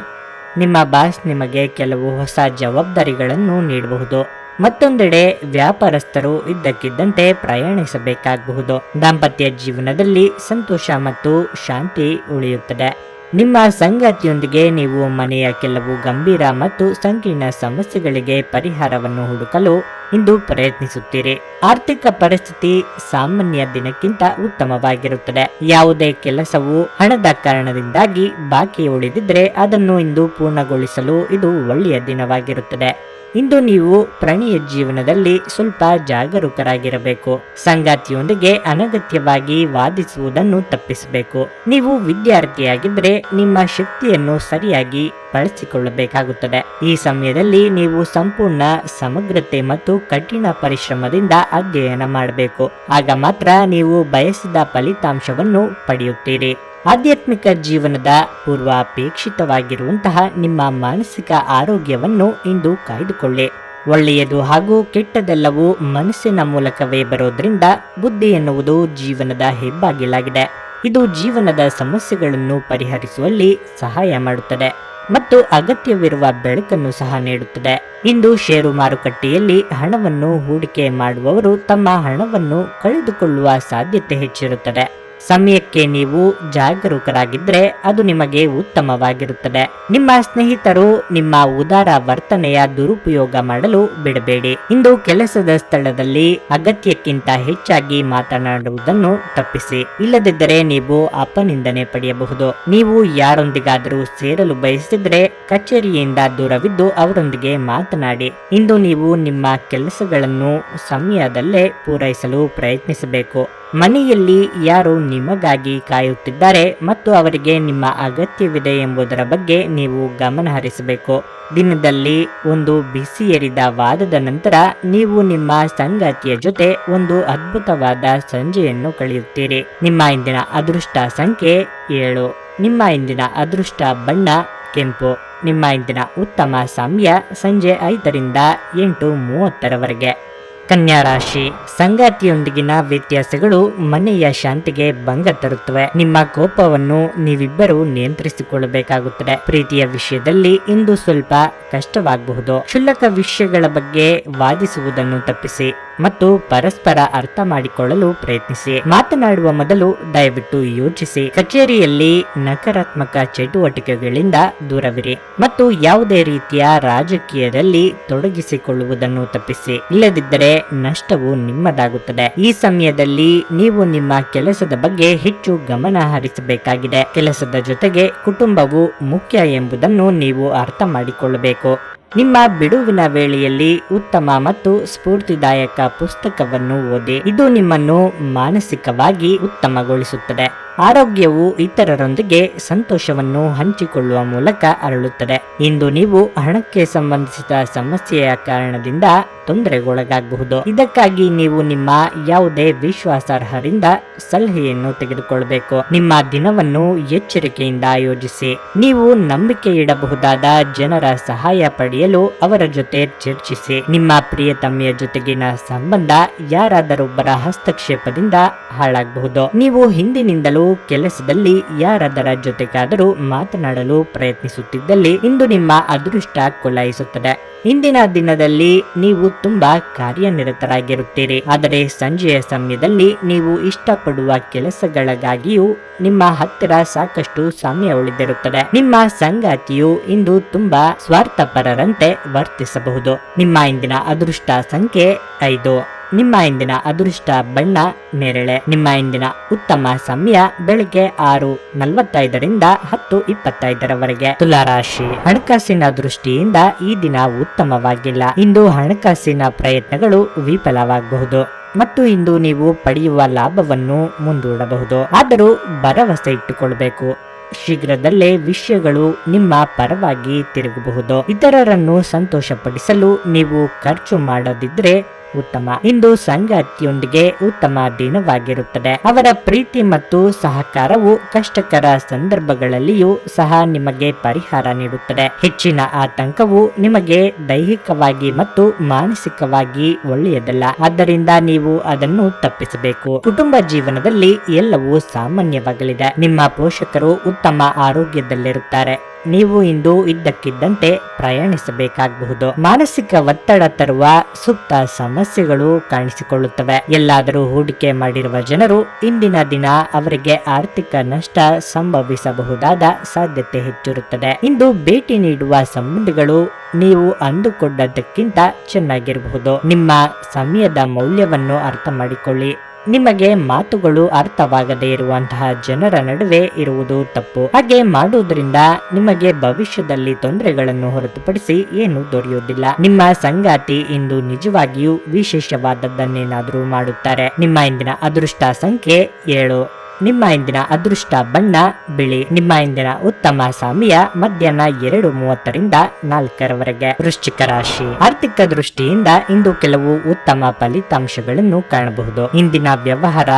ನಿಮ್ಮ ಬಾಸ್ ನಿಮಗೆ ಕೆಲವು ಹೊಸ ಜವಾಬ್ದಾರಿಗಳನ್ನು ನೀಡಬಹುದು. ಮತ್ತೊಂದೆಡೆ ವ್ಯಾಪಾರಸ್ಥರು ಇದ್ದಕ್ಕಿದ್ದಂತೆ ಪ್ರಯಾಣಿಸಬೇಕಾಗಬಹುದು ದಾಂಪತ್ಯ ಜೀವನದಲ್ಲಿ ಸಂತೋಷ ಮತ್ತು ಶಾಂತಿ ಉಳಿಯುತ್ತದೆ. ನಿಮ್ಮ ಸಂಗತಿಯೊಂದಿಗೆ ನೀವು ಮನೆಯ ಕೆಲವು ಗಂಭೀರ ಮತ್ತು ಸಂಕೀರ್ಣ ಸಮಸ್ಯೆಗಳಿಗೆ ಪರಿಹಾರವನ್ನು ಹುಡುಕಲು ಇಂದು ಪ್ರಯತ್ನಿಸುತ್ತೀರಿ. ಆರ್ಥಿಕ ಪರಿಸ್ಥಿತಿ ಸಾಮಾನ್ಯ ದಿನಕ್ಕಿಂತ ಉತ್ತಮವಾಗಿರುತ್ತದೆ. ಯಾವುದೇ ಕೆಲಸವು ಹಣದ ಕಾರಣದಿಂದಾಗಿ ಬಾಕಿ ಉಳಿದಿದ್ರೆ ಅದನ್ನು ಇಂದು ಪೂರ್ಣಗೊಳಿಸಲು ಇದು ಒಳ್ಳೆಯ ದಿನವಾಗಿರುತ್ತದೆ. ಇಂದು ನೀವು ಪ್ರಾಣಿಯ ಜೀವನದಲ್ಲಿ ಸ್ವಲ್ಪ ಜಾಗರೂಕರಾಗಿರಬೇಕು. ಸಂಗಾತಿಯೊಂದಿಗೆ ಅನಗತ್ಯವಾಗಿ ವಾದಿಸುವುದನ್ನು ತಪ್ಪಿಸಬೇಕು. ನೀವು ವಿದ್ಯಾರ್ಥಿಯಾಗಿದ್ದರೆ ನಿಮ್ಮ ಶಕ್ತಿಯನ್ನು ಸರಿಯಾಗಿ ಬಳಸಿಕೊಳ್ಳಬೇಕಾಗುತ್ತದೆ. ಈ ಸಮಯದಲ್ಲಿ ನೀವು ಸಂಪೂರ್ಣ ಸಮಗ್ರತೆ ಮತ್ತು ಕಠಿಣ ಪರಿಶ್ರಮದಿಂದ ಅಧ್ಯಯನ ಮಾಡಬೇಕು. ಆಗ ಮಾತ್ರ ನೀವು ಬಯಸಿದ ಫಲಿತಾಂಶವನ್ನು ಪಡೆಯುತ್ತೀರಿ. ಆಧ್ಯಾತ್ಮಿಕ ಜೀವನದ ಪೂರ್ವಾಪೇಕ್ಷಿತವಾಗಿರುವಂತಹ ನಿಮ್ಮ ಮಾನಸಿಕ ಆರೋಗ್ಯವನ್ನು ಇಂದು ಕಾಯ್ದುಕೊಳ್ಳಿ. ಒಳ್ಳೆಯದು ಹಾಗೂ ಕೆಟ್ಟದೆಲ್ಲವೂ ಮನಸ್ಸಿನ ಮೂಲಕವೇ ಬರೋದ್ರಿಂದ ಬುದ್ಧಿ ಎನ್ನುವುದು ಜೀವನದ ಹೆಬ್ಬಾಗಿಲಾಗಿದೆ. ಇದು ಜೀವನದ ಸಮಸ್ಯೆಗಳನ್ನು ಪರಿಹರಿಸುವಲ್ಲಿ ಸಹಾಯ ಮಾಡುತ್ತದೆ ಮತ್ತು ಅಗತ್ಯವಿರುವ ಬೆಳಕನ್ನು ಸಹ ನೀಡುತ್ತದೆ. ಇಂದು ಷೇರು ಮಾರುಕಟ್ಟೆಯಲ್ಲಿ ಹಣವನ್ನು ಹೂಡಿಕೆ ಮಾಡುವವರು ತಮ್ಮ ಹಣವನ್ನು ಕಳೆದುಕೊಳ್ಳುವ ಸಾಧ್ಯತೆ ಹೆಚ್ಚಿರುತ್ತದೆ. ಸಮಯಕ್ಕೆ ನೀವು ಜಾಗರೂಕರಾಗಿದ್ದರೆ ಅದು ನಿಮಗೆ ಉತ್ತಮವಾಗಿರುತ್ತದೆ. ನಿಮ್ಮ ಸ್ನೇಹಿತರು ನಿಮ್ಮ ಉದಾರ ವರ್ತನೆಯ ದುರುಪಯೋಗ ಮಾಡಲು ಬಿಡಬೇಡಿ. ಇಂದು ಕೆಲಸದ ಸ್ಥಳದಲ್ಲಿ ಅಗತ್ಯಕ್ಕಿಂತ ಹೆಚ್ಚಾಗಿ ಮಾತನಾಡುವುದನ್ನು ತಪ್ಪಿಸಿ. ಇಲ್ಲದಿದ್ದರೆ ನೀವು ಅಪನಿಂದನೆ ಪಡೆಯಬಹುದು. ನೀವು ಯಾರೊಂದಿಗಾದರೂ ಸೇರಲು ಬಯಸಿದ್ರೆ ಕಚೇರಿಯಿಂದ ದೂರವಿದ್ದು ಅವರೊಂದಿಗೆ ಮಾತನಾಡಿ. ಇಂದು ನೀವು ನಿಮ್ಮ ಕೆಲಸಗಳನ್ನು ಸಮಯದಲ್ಲೇ ಪೂರೈಸಲು ಪ್ರಯತ್ನಿಸಬೇಕು. ಮನೆಯಲ್ಲಿ ಯಾರು ನಿಮಗಾಗಿ ಕಾಯುತ್ತಿದ್ದಾರೆ ಮತ್ತು ಅವರಿಗೆ ನಿಮ್ಮ ಅಗತ್ಯವಿದೆ ಎಂಬುದರ ಬಗ್ಗೆ ನೀವು ಗಮನ ಹರಿಸಬೇಕು. ದಿನದಲ್ಲಿ ಒಂದು ಬಿಸಿ ಏರಿದ ವಾದದ ನಂತರ ನೀವು ನಿಮ್ಮ ಸಂಗಾತಿಯ ಜೊತೆ ಒಂದು ಅದ್ಭುತವಾದ ಸಂಜೆಯನ್ನು ಕಳೆಯುತ್ತೀರಿ. ನಿಮ್ಮ ಇಂದಿನ ಅದೃಷ್ಟ ಸಂಖ್ಯೆ ಏಳು. ನಿಮ್ಮ ಇಂದಿನ ಅದೃಷ್ಟ ಬಣ್ಣ ಕೆಂಪು. ನಿಮ್ಮ ಇಂದಿನ ಉತ್ತಮ ಸಮಯ ಸಂಜೆ ಐದರಿಂದ ಎಂಟು ಮೂವತ್ತರವರೆಗೆ. ಕನ್ಯಾ ರಾಶಿ. ಸಂಗಾತಿಯೊಂದಿಗಿನ ವ್ಯತ್ಯಾಸಗಳು ಮನೆಯ ಶಾಂತಿಗೆ ಭಂಗ ತರುತ್ತವೆ. ನಿಮ್ಮ ಕೋಪವನ್ನು ನೀವಿಬ್ಬರು ನಿಯಂತ್ರಿಸಿಕೊಳ್ಳಬೇಕಾಗುತ್ತದೆ. ಪ್ರೀತಿಯ ವಿಷಯದಲ್ಲಿ ಇಂದು ಸ್ವಲ್ಪ ಕಷ್ಟವಾಗಬಹುದು. ಕ್ಷುಲ್ಲಕ ವಿಷಯಗಳ ಬಗ್ಗೆ ವಾದಿಸುವುದನ್ನು ತಪ್ಪಿಸಿ. ಮತ್ತು ಪರಸ್ಪರ ಅರ್ಥ ಮಾಡಿಕೊಳ್ಳಲು ಪ್ರಯತ್ನಿಸಿ. ಮಾತನಾಡುವ ಮೊದಲು ದಯವಿಟ್ಟು ಯೋಚಿಸಿ. ಕಚೇರಿಯಲ್ಲಿ ನಕಾರಾತ್ಮಕ ಚಟುವಟಿಕೆಗಳಿಂದ ದೂರವಿರಿ ಮತ್ತು ಯಾವುದೇ ರೀತಿಯ ರಾಜಕೀಯದಲ್ಲಿ ತೊಡಗಿಸಿಕೊಳ್ಳುವುದನ್ನು ತಪ್ಪಿಸಿ. ಇಲ್ಲದಿದ್ದರೆ ನಷ್ಟವು ನಿಮ್ಮದಾಗುತ್ತದೆ. ಈ ಸಮಯದಲ್ಲಿ ನೀವು ನಿಮ್ಮ ಕೆಲಸದ ಬಗ್ಗೆ ಹೆಚ್ಚು ಗಮನ ಹರಿಸಬೇಕಾಗಿದೆ. ಕೆಲಸದ ಜೊತೆಗೆ ಕುಟುಂಬವು ಮುಖ್ಯ ಎಂಬುದನ್ನು ನೀವು ಅರ್ಥ ಮಾಡಿಕೊಳ್ಳಬೇಕು. ನಿಮ್ಮ ಬಿಡುವಿನ ವೇಳೆಯಲ್ಲಿ ಉತ್ತಮ ಮತ್ತು ಸ್ಫೂರ್ತಿದಾಯಕ ಪುಸ್ತಕವನ್ನು ಓದಿ, ಇದು ನಿಮ್ಮನ್ನು ಮಾನಸಿಕವಾಗಿ ಉತ್ತಮಗೊಳಿಸುತ್ತದೆ. ಆರೋಗ್ಯವು ಇತರರೊಂದಿಗೆ ಸಂತೋಷವನ್ನು ಹಂಚಿಕೊಳ್ಳುವ ಮೂಲಕ ಅರಳುತ್ತದೆ. ಇಂದು ನೀವು ಹಣಕ್ಕೆ ಸಂಬಂಧಿಸಿದ ಸಮಸ್ಯೆಯ ಕಾರಣದಿಂದ ತೊಂದರೆಗೊಳಗಾಗಬಹುದು. ಇದಕ್ಕಾಗಿ ನೀವು ನಿಮ್ಮ ಯಾವುದೇ ವಿಶ್ವಾಸಾರ್ಹರಿಂದ ಸಲಹೆಯನ್ನು ತೆಗೆದುಕೊಳ್ಳಬೇಕು ನಿಮ್ಮ ದಿನವನ್ನು ಎಚ್ಚರಿಕೆಯಿಂದ ಆಯೋಜಿಸಿ. ನೀವು ನಂಬಿಕೆ ಇಡಬಹುದಾದ ಜನರ ಸಹಾಯ ಪಡೆಯಲು ಅವರ ಜೊತೆ ಚರ್ಚಿಸಿ. ನಿಮ್ಮ ಪ್ರಿಯತಮ್ಮಿಯ ಜೊತೆಗಿನ ಸಂಬಂಧ ಯಾರಾದರೊಬ್ಬರ ಹಸ್ತಕ್ಷೇಪದಿಂದ ಹಾಳಾಗಬಹುದು. ನೀವು ಹಿಂದಿನಿಂದಲೂ ಕೆಲಸದಲ್ಲಿ ಯಾರಾದರ ಜೊತೆಗಾದರೂ ಮಾತನಾಡಲು ಪ್ರಯತ್ನಿಸುತ್ತಿದ್ದಲ್ಲಿ ಇಂದು ನಿಮ್ಮ ಅದೃಷ್ಟ ಕೊಲಾಯಿಸುತ್ತದೆ. ಇಂದಿನ ದಿನದಲ್ಲಿ ನೀವು ತುಂಬಾ ಕಾರ್ಯನಿರತರಾಗಿರುತ್ತೀರಿ. ಆದರೆ ಸಂಜೆಯ ಸಮಯದಲ್ಲಿ ನೀವು ಇಷ್ಟಪಡುವ ಕೆಲಸಗಳಿಗಾಗಿಯೂ ನಿಮ್ಮ ಹತ್ತಿರ ಸಾಕಷ್ಟು ಸಮಯ ಉಳಿದಿರುತ್ತದೆ. ನಿಮ್ಮ ಸಂಗಾತಿಯು ಇಂದು ತುಂಬಾ ಸ್ವಾರ್ಥಪರರಂತೆ ವರ್ತಿಸಬಹುದು. ನಿಮ್ಮ ಇಂದಿನ ಅದೃಷ್ಟ ಸಂಖ್ಯೆ ಐದು. ನಿಮ್ಮ ಇಂದಿನ ಅದೃಷ್ಟ ಬಣ್ಣ ನೇರಳೆ. ನಿಮ್ಮ ಇಂದಿನ ಉತ್ತಮ ಸಮಯ ಬೆಳಿಗ್ಗೆ ಆರು ನಲವತ್ತೈದರಿಂದ ಹತ್ತು ಇಪ್ಪತ್ತೈದರವರೆಗೆ. ತುಲಾರಾಶಿ. ಹಣಕಾಸಿನ ದೃಷ್ಟಿಯಿಂದ ಈ ದಿನ ಉತ್ತಮವಾಗಿಲ್ಲ. ಇಂದು ಹಣಕಾಸಿನ ಪ್ರಯತ್ನಗಳು ವಿಫಲವಾಗಬಹುದು. ಮತ್ತು ಇಂದು ನೀವು ಪಡೆಯುವ ಲಾಭವನ್ನು ಮುಂದೂಡಬಹುದು. ಆದರೂ ಭರವಸೆ ಇಟ್ಟುಕೊಳ್ಬೇಕು. ಶೀಘ್ರದಲ್ಲೇ ವಿಷಯಗಳು ನಿಮ್ಮ ಪರವಾಗಿ ತಿರುಗಬಹುದು. ಇತರರನ್ನು ಸಂತೋಷಪಡಿಸಲು ನೀವು ಖರ್ಚು ಮಾಡದಿದ್ರೆ ಉತ್ತಮ. ಇಂದು ಸಂಗಾತಿಯೊಂದಿಗೆ ಉತ್ತಮ ದಿನವಾಗಿರುತ್ತದೆ. ಅವರ ಪ್ರೀತಿ ಮತ್ತು ಸಹಕಾರವು ಕಷ್ಟಕರ ಸಂದರ್ಭಗಳಲ್ಲಿಯೂ ಸಹ ನಿಮಗೆ ಪರಿಹಾರ ನೀಡುತ್ತದೆ. ಹೆಚ್ಚಿನ ಆತಂಕವು ನಿಮಗೆ ದೈಹಿಕವಾಗಿ ಮತ್ತು ಮಾನಸಿಕವಾಗಿ ಒಳ್ಳೆಯದಲ್ಲ. ಆದ್ದರಿಂದ ನೀವು ಅದನ್ನು ತಪ್ಪಿಸಬೇಕು. ಕುಟುಂಬ ಜೀವನದಲ್ಲಿ ಎಲ್ಲವೂ ಸಾಮಾನ್ಯವಾಗಲಿದೆ. ನಿಮ್ಮ ಪೋಷಕರು ಉತ್ತಮ ಆರೋಗ್ಯದಲ್ಲಿರುತ್ತಾರೆ. ನೀವು ಇಂದು ಇದ್ದಕ್ಕಿದ್ದಂತೆ ಪ್ರಯಾಣಿಸಬೇಕಾಗಬಹುದು. ಮಾನಸಿಕ ಒತ್ತಡ ತರುವ ಸುಪ್ತ ಸಮಸ್ಯೆಗಳು ಕಾಣಿಸಿಕೊಳ್ಳುತ್ತವೆ. ಎಲ್ಲಾದರೂ ಹೂಡಿಕೆ ಮಾಡಿರುವ ಜನರು ಇಂದಿನ ದಿನ ಅವರಿಗೆ ಆರ್ಥಿಕ ನಷ್ಟ ಸಂಭವಿಸಬಹುದಾದ ಸಾಧ್ಯತೆ ಹೆಚ್ಚಿರುತ್ತದೆ. ಇಂದು ಭೇಟಿ ನೀಡುವ ಸಂಬಂಧಿಗಳು ನೀವು ಅಂದುಕೊಂಡದ್ದಕ್ಕಿಂತ ಚೆನ್ನಾಗಿರಬಹುದು. ನಿಮ್ಮ ಸಮಯದ ಮೌಲ್ಯವನ್ನು ಅರ್ಥ ಮಾಡಿಕೊಳ್ಳಿ. ನಿಮಗೆ ಮಾತುಗಳು ಅರ್ಥವಾಗದೇ ಇರುವಂತಹ ಜನರ ನಡುವೆ ಇರುವುದು ತಪ್ಪು. ಹಾಗೆ ಮಾಡುವುದರಿಂದ ನಿಮಗೆ ಭವಿಷ್ಯದಲ್ಲಿ ತೊಂದರೆಗಳನ್ನು ಹೊರತುಪಡಿಸಿ ಏನು ದೊರೆಯುವುದಿಲ್ಲ. ನಿಮ್ಮ ಸಂಗಾತಿ ಇಂದು ನಿಜವಾಗಿಯೂ ವಿಶೇಷವಾದದ್ದನ್ನೇನಾದರೂ ಮಾಡುತ್ತಾರೆ. ನಿಮ್ಮ ಇಂದಿನ ಅದೃಷ್ಟ ಸಂಖ್ಯೆ ಏಳು. ನಿಮ್ಮ ಇಂದಿನ ಅದೃಷ್ಟ ಬಣ್ಣ, ಬಿಳಿ ನಿಮ್ಮ ಇಂದಿನ ಉತ್ತಮ ಸಮಯ ಮಧ್ಯಾಹ್ನ ಎರಡು ಮೂವತ್ತರಿಂದ ನಾಲ್ಕರವರೆಗೆ. ವೃಶ್ಚಿಕ ರಾಶಿ. ಆರ್ಥಿಕ ದೃಷ್ಟಿಯಿಂದ ಇಂದು ಕೆಲವು ಉತ್ತಮ ಫಲಿತಾಂಶಗಳನ್ನು ಕಾಣಬಹುದು. ಇಂದಿನ ವ್ಯವಹಾರ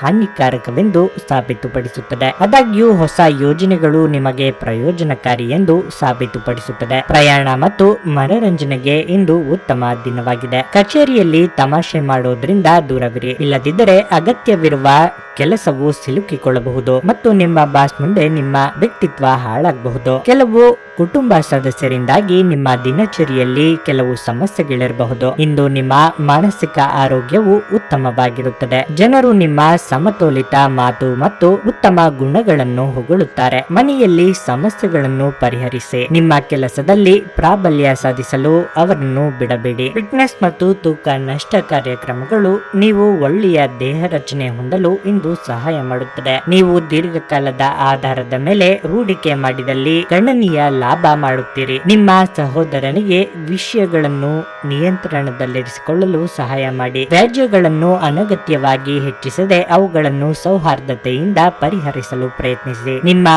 ಹಾನಿಕಾರಕವೆಂದು ಸಾಬೀತುಪಡಿಸುತ್ತದೆ. ಆದಾಗ್ಯೂ, ಹೊಸ ಯೋಜನೆಗಳು ನಿಮಗೆ ಪ್ರಯೋಜನಕಾರಿ ಎಂದು ಸಾಬೀತುಪಡಿಸುತ್ತದೆ. ಪ್ರಯಾಣ ಮತ್ತು ಮನರಂಜನೆಗೆ ಇಂದು ಉತ್ತಮ ದಿನವಾಗಿದೆ. ಕಚೇರಿಯಲ್ಲಿ ತಮಾಷೆ ಮಾಡೋದ್ರಿಂದ ದೂರವಿರಿ. ಇಲ್ಲದಿದ್ದರೆ ಅಗತ್ಯವಿರುವ ಕೆಲಸವು ಸಿಲುಕಿಕೊಳ್ಳಬಹುದು ಮತ್ತು ನಿಮ್ಮ ಬಾಸ್ ಮುಂದೆ ನಿಮ್ಮ ವ್ಯಕ್ತಿತ್ವ ಹಾಳಾಗಬಹುದು. ಕೆಲವು ಕುಟುಂಬ ಸದಸ್ಯರಿಂದಾಗಿ ನಿಮ್ಮ ದಿನಚರಿಯಲ್ಲಿ ಕೆಲವು ಸಮಸ್ಯೆಗಳಿರಬಹುದು. ಇಂದು ನಿಮ್ಮ ಮಾನಸಿಕ ಆರೋಗ್ಯವು ಉತ್ತಮವಾಗಿರುತ್ತದೆ. ಜನರು ನಿಮ್ಮ ಸಮತೋಲಿತ ಮಾತು ಮತ್ತು ಉತ್ತಮ ಗುಣಗಳನ್ನು ಹೊಗಳುತ್ತಾರೆ. ಮನೆಯಲ್ಲಿ ಸಮಸ್ಯೆಗಳನ್ನು ಪರಿಹರಿಸಿ. ನಿಮ್ಮ ಕೆಲಸದಲ್ಲಿ ಪ್ರಾಬಲ್ಯ ಸಾಧಿಸಲು ಅವರನ್ನು ಬಿಡಬೇಡಿ. ಫಿಟ್ನೆಸ್ ಮತ್ತು ತೂಕ ನಷ್ಟ ಕಾರ್ಯಕ್ರಮಗಳು ನೀವು ಒಳ್ಳೆಯ ದೇಹ ರಚನೆ ಹೊಂದಲು ಇಂದು ಸಹಾಯ ಮಾಡುತ್ತದೆ. ನೀವು ದೀರ್ಘಕಾಲದ ಆಧಾರದ ಮೇಲೆ ಹೂಡಿಕೆ ಮಾಡಿದಲ್ಲಿ ಗಣನೀಯ ಲಾಭ ಮಾಡುತ್ತೀರಿ. ನಿಮ್ಮ ಸಹೋದರನಿಗೆ ವಿಷಯಗಳನ್ನು ನಿಯಂತ್ರಣದಲ್ಲಿರಿಸಿಕೊಳ್ಳಲು ಸಹಾಯ ಮಾಡಿ. ವ್ಯಾಜ್ಯಗಳನ್ನು ಅನಗತ್ಯವಾಗಿ ಹೆಚ್ಚಿಸದೆ ಅವುಗಳನ್ನು ಸೌಹಾರ್ದತೆಯಿಂದ ಪರಿಹರಿಸಲು ಪ್ರಯತ್ನಿಸಿ ನಿಮ್ಮ